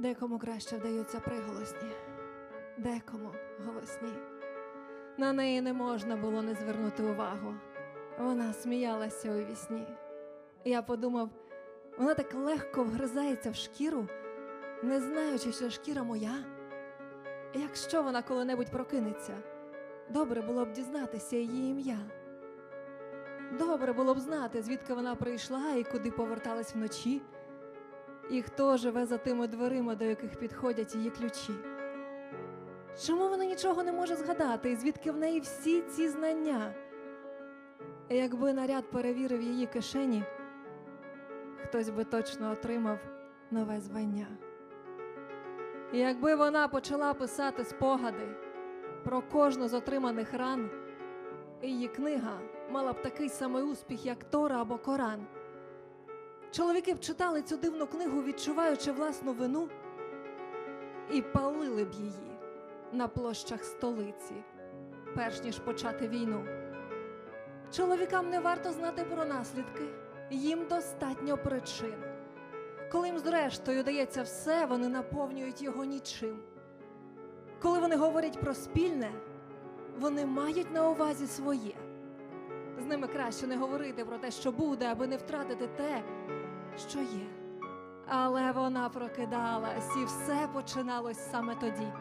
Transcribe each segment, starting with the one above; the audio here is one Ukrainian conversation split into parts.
Декому краще вдаються приголосні, декому голосні. На неї не можна було не звернути увагу. Вона сміялася у вісні. Я подумав, вона так легко вгризається в шкіру, не знаючи, що шкіра моя. Якщо вона коли-небудь прокинеться, добре було б дізнатися її ім'я. Добре було б знати, звідки вона прийшла і куди поверталась вночі, і хто живе за тими дверима, до яких підходять її ключі. Чому вона нічого не може згадати, і звідки в неї всі ці знання? Якби наряд перевірив її кишені, хтось би точно отримав нове звання. Якби вона почала писати спогади про кожну з отриманих ран, її книга мала б такий самий успіх, як Тора або Коран. Чоловіки б читали цю дивну книгу, відчуваючи власну вину, і палили б її на площах столиці, перш ніж почати війну. Чоловікам не варто знати про наслідки, їм достатньо причин. Коли їм зрештою дається все, вони наповнюють його нічим. Коли вони говорять про спільне, вони мають на увазі своє. З ними краще не говорити про те, що буде, аби не втратити те, що є. Але вона прокидалась, і все починалось саме тоді.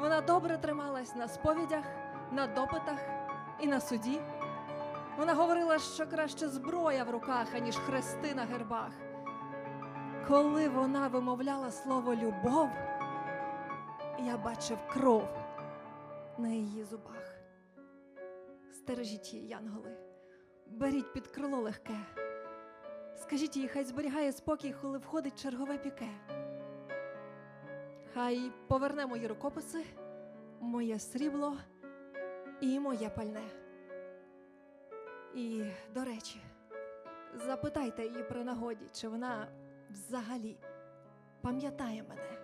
Вона добре трималась на сповідях, на допитах і на суді. Вона говорила, що краще зброя в руках, аніж хрести на гербах. Коли вона вимовляла слово любов, я бачив кров на її зубах. Стережіть її, янголи, беріть під крило легке. Скажіть їй, хай зберігає спокій, коли входить чергове піке. Хай поверне мої рукописи, моє срібло і моє пальне. І, до речі, запитайте її при нагоді, чи вона взагалі пам'ятає мене.